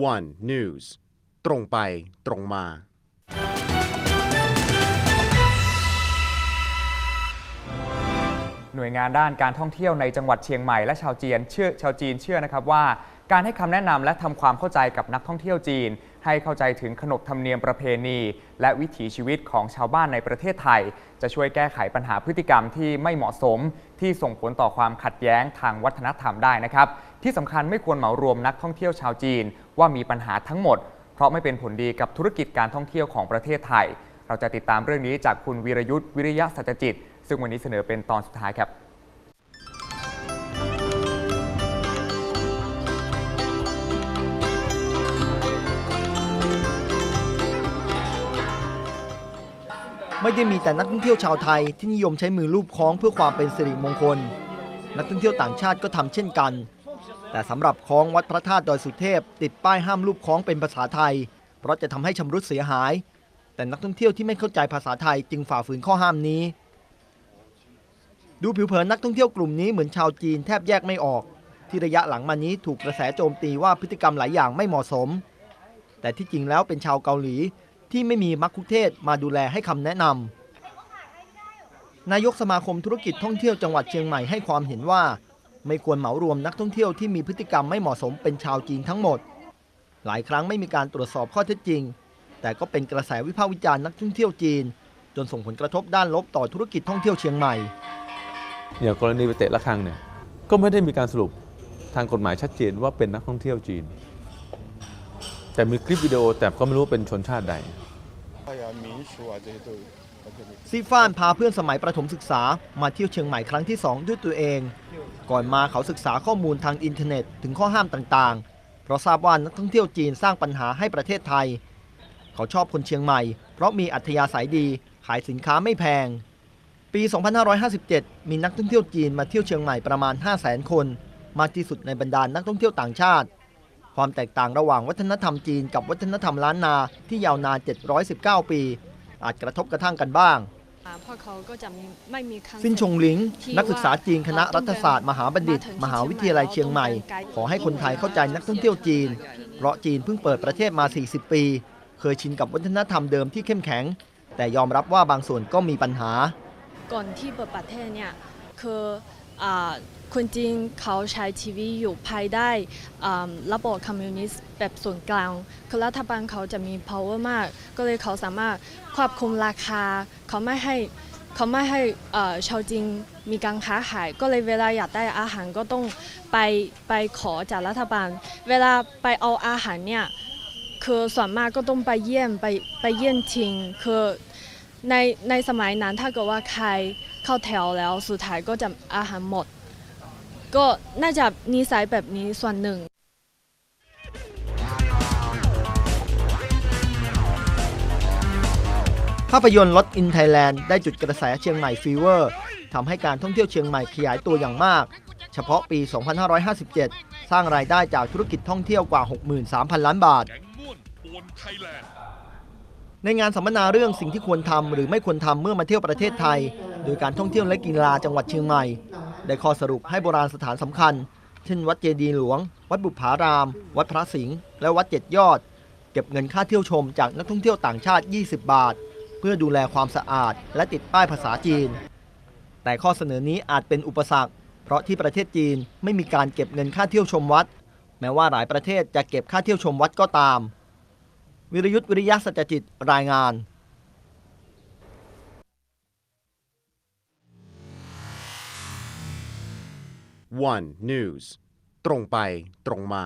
One News ตรงไปตรงมา หน่วยงานด้านการท่องเที่ยวในจังหวัดเชียงใหม่และชาวจีนเชื่อชาวจีนเชื่อนะครับว่า การให้คำแนะนำและทำความเข้าใจกับนักท่องเที่ยวจีน ให้เข้าใจถึงขนบธรรมเนียมประเพณี และวิถีชีวิตของชาวบ้านในประเทศไทย จะช่วยแก้ไขปัญหาพฤติกรรมที่ไม่เหมาะสม ที่ส่งผลต่อความขัดแย้งทางวัฒนธรรมได้นะครับ ที่สำคัญไม่ควรเหมารวมนักท่องเที่ยวชาวจีน ว่ามีปัญหาทั้งหมด เพราะไม่เป็นผลดีกับธุรกิจการท่องเที่ยวของประเทศไทย เราจะติดตามเรื่องนี้จากคุณวีรยุทธ์วิริยะสัจจิต ซึ่งวันนี้เสนอเป็นตอนสุดท้ายครับไม่ได้มีแต่นักท่องเที่ยวชาวไทยที่นิยมใช้มือลูบคล้องเพื่อความเป็นสิริมงคล นักท่องเที่ยวต่างชาติก็ทำเช่นกัน แต่สำหรับคล้องวัดพระธาตุดอยสุเทพ ติดป้ายห้ามลูบคล้องเป็นภาษาไทย เพราะจะทำให้ชำรุดเสียหาย แต่นักท่องเที่ยวที่ไม่เข้าใจภาษาไทยจึงฝ่าฝืนข้อห้ามนี้ ดูผิวเผินนักท่องเที่ยวกลุ่มนี้เหมือนชาวจีนแทบแยกไม่ออก ที่ระยะหลังมานี้ถูกกระแสโจมตีว่าพฤติกรรมหลายอย่างไม่เหมาะสม แต่ที่จริงแล้วเป็นชาวเกาหลีที่ไม่มีมักคุเทศก์มาดูแลให้คำแนะนำนายกสมาคมธุรกิจท่องเที่ยวจังหวัดเชียงใหม่ให้ความเห็นว่า ไม่ควรเหมารวมนักท่องเที่ยวที่มีพฤติกรรมไม่เหมาะสมเป็นชาวจีนทั้งหมด หลายครั้งไม่มีการตรวจสอบข้อเท็จจริง แต่ก็เป็นกระแสวิพากษ์วิจารณ์นักท่องเที่ยวจีน จนส่งผลกระทบด้านลบต่อธุรกิจท่องเที่ยวเชียงใหม่ อย่างกรณีไปเตะละฆังเนี่ยก็ไม่ได้มีการสรุปทางกฎหมายชัดเจนว่าเป็นนักท่องเที่ยวจีน แต่มีคลิปวิดีโอแต่ก็ไม่รู้เป็นชนชาติใดซีฟานพาเพื่อนสมัยประถมศึกษามาเที่ยวเชียงใหม่ครั้งที่ 2 ด้วยตัวเอง ก่อนมาเขาศึกษาข้อมูลทางอินเทอร์เน็ตถึงข้อห้ามต่างๆ เพราะทราบว่านักท่องเที่ยวจีนสร้างปัญหาให้ประเทศไทย เขาชอบคนเชียงใหม่ เพราะมีอัธยาศัยดี ขายสินค้าไม่แพง ปี 2557 มีนักท่องเที่ยวจีนมาเที่ยวเชียงใหม่ประมาณ 500,000 คน มากที่สุดในบรรดานักท่องเที่ยวต่างชาติ ความแตกต่างระหว่างวัฒนธรรมจีนกับวัฒนธรรมล้านนาที่ยาวนาน 719 ปี อาจกระทบกระทั่งกันบ้างอ่าเพราะเขาก็จะมีไม่มีคำสิ้นชงหลิงที่นักศึกษาจีนคณะว่ารัฐศาสตร์มหาบัณฑิตมาถึงมหาวิทยาลัยเชียงใหม่ ขอให้คนไทยเข้าใจนักท่องเที่ยวจีน เพราะจีนเพิ่งเปิดประเทศมา 40 ปี เคยชินกับวัฒนธรรมเดิมที่เข้มแข็ง แต่ยอมรับว่าบางส่วนก็มีปัญหา ก่อนที่เปิดประเทศเนี่ยคือคนจีนเขาใช้ทีวีอยู่ภายใต้ระบบคอมมิวนิสต์แบบส่วนกลาง คือรัฐบาลเขาจะมี power มาก ก็เลยเขาสามารถควบคุมราคา เขาไม่ให้เขาไม่ให้ชาวจีนมีการค้าขาย ก็เลยเวลาอยากได้อาหารก็ต้องไปไปขอจากรัฐบาล เวลาไปเอาอาหารเนี่ย คือส่วนมากก็ต้องไปเยี่ยมไปไปเยี่ยมทิ้งคือในในสมัยนั้นถ้าเกิดว่าใครเข้าแถวแล้วสุดท้ายก็จะอาหารหมด ก็น่าจะนิสัยแบบนี้ส่วนหนึ่งภาพยนตร์ Lost in Thailand ได้จุดกระแสเชียงใหม่ฟีเวอร์ทำให้การท่องเที่ยวเชียงใหม่ขยายตัวอย่างมาก เฉพาะปี 2557 สร้างรายได้จากธุรกิจท่องเที่ยวกว่า 63,000 ล้านบาท ในงานสัมมนาเรื่องสิ่งที่ควรทำหรือไม่ควรทำเมื่อมาเที่ยวประเทศไทย โดยการท่องเที่ยวและกีฬาจังหวัดเชียงใหม่ ได้ข้อสรุปให้โบราณสถานสำคัญ เช่น วัดเจดีย์หลวง วัดบุพาราม วัดพระสิงห์และวัดเจ็ดยอด เก็บเงินค่าเที่ยวชมจากนักท่องเที่ยวต่างชาติ 20 บาท เพื่อดูแลความสะอาด และติดป้ายภาษาจีน แต่ข้อเสนอนี้อาจเป็นอุปสรรค เพราะที่ประเทศจีนไม่มีการเก็บเงินค่าเที่ยวชมวัด แม้ว่าหลายประเทศจะเก็บค่าเที่ยวชมวัดก็ตาม วิรยุทธ์วิริยะสัจจิต รายงาน One News ตรงไปตรงมา